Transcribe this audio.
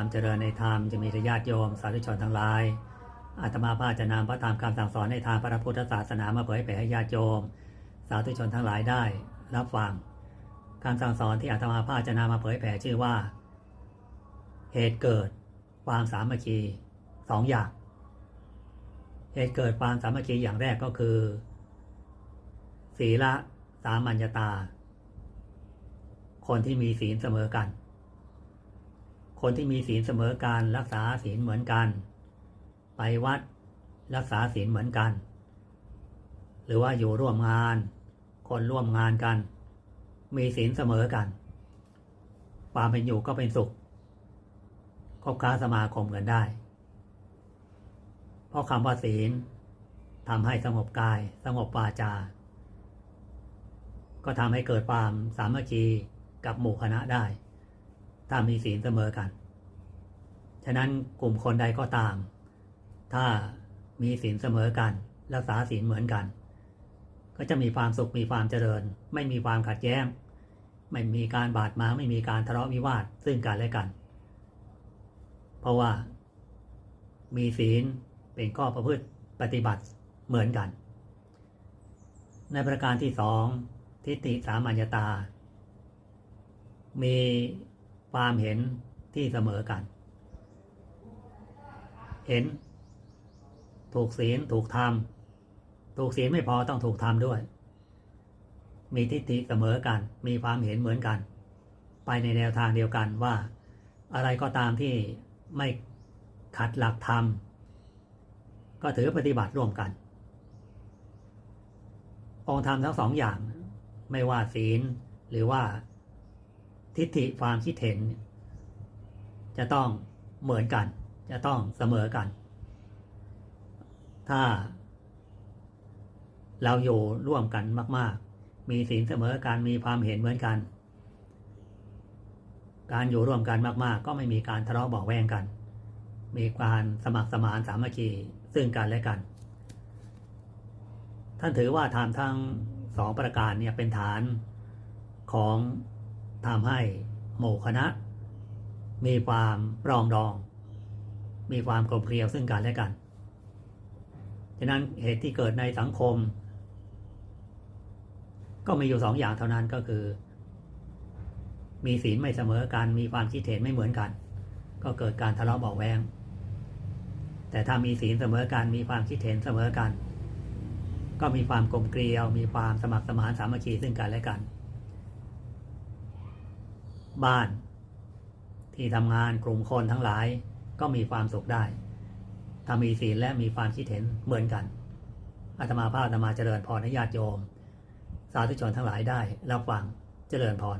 ามเจริญในธรรมจะมีญาติโยมสาธุชนทั้งหลายอาตมาภาจะนำพระธรรมคำสั่งสอนในทางพระพุทธศาสนามาเผยแผ่ให้ญาติโยม สาธุชนทั้งหลายได้รับฟังคำสั่งสอนที่อาตมาภาจะนำมาเผยแผ่ชื่อว่า เหตุเกิดความสามัคคีสองอย่าง เหตุเกิดความสามัคคีอย่างแรกก็คือ ศีละสามัญญตา คนที่มีศีลเสมอกัน คนที่มีศีลเสมอกันรักษาศีลเหมือนกัน ไปวัดรักษาศีลเหมือนกัน หรือว่าอยู่ร่วมงาน คนร่วมงานกัน มีศีลเสมอกัน ความเป็นอยู่ก็เป็นสุขคบค้าสมาคมกันได้ เพราะคำว่าศีลทำให้สงบกาย สงบวาจา ก็ทำให้เกิดความสามัคคีกับหมู่คณะได้ ถ้ามีศีลเสมอกัน ฉะนั้นกลุ่มคนใดก็ตาม ถ้ามีศีลเสมอกัน รักษาศีลเหมือนกัน ก็จะมีความสุขมีความเจริญ ไม่มีความขัดแย้ง ไม่มีการบาดหมางไม่มีการทะเลาะวิวาทซึ่งกันและกัน เพราะว่ามีศีลเป็นข้อประพฤติปฏิบัติเหมือนกัน ในประการที่สองทิฏฐิสามัญญตา มี ความเห็นที่เสมอกัน เห็น ถูกศีลถูกธรรม ถูกศีลไม่พอต้องถูกธรรมด้วย มีทิฏฐิเสมอกัน มีความเห็นเหมือนกัน ไปในแนวทางเดียวกันว่า อะไรก็ตามที่ไม่ขัดหลักธรรม ก็ถือปฏิบัติร่วมกัน องค์ธรรมทั้งสองอย่าง ไม่ว่าศีลหรือว่า ทิฏฐิความคิดเห็น จะต้องเหมือนกัน จะต้องเสมอกัน ถ้า เราอยู่ร่วมกันมาก ๆ มีศีลเสมอกันมีความเห็นเหมือนกัน การอยู่ร่วมกันมาก ๆ ก็ไม่มีการทะเลาะเบาแวงกัน มีการสมัครสมานสามัคคีซึ่งกันและกัน ท่านถือว่าทำทั้งสองประการเนี่ยเป็นฐานของ ทำให้หมู่คณะ มีความปรองดอง มีความกลมเกลียวซึ่งกันและกันฉะนั้นเหตุที่เกิดในสังคม ก็มีอยู่สองอย่างเท่านั้นก็คือ มีศีลไม่เสมอกัน มีความคิดเห็นไม่เหมือนกัน ก็เกิดการทะเลาะเบาแวงแต่ถ้ามีศีลเสมอกัน มีความคิดเห็นเสมอกัน ก็มีความกลมเกลียว มีความสมัครสมานสามัคคีซึ่งกันและกัน บ้าน ที่ทำงานกลุ่มคนทั้งหลายก็มีความสุขได้ถ้ามีศีลและมีความคิดเห็นเหมือนกันอาตมาภาพอาตมาเจริญพรให้ญาติโยม สาธุชนทั้งหลายได้รับฟังเจริญพร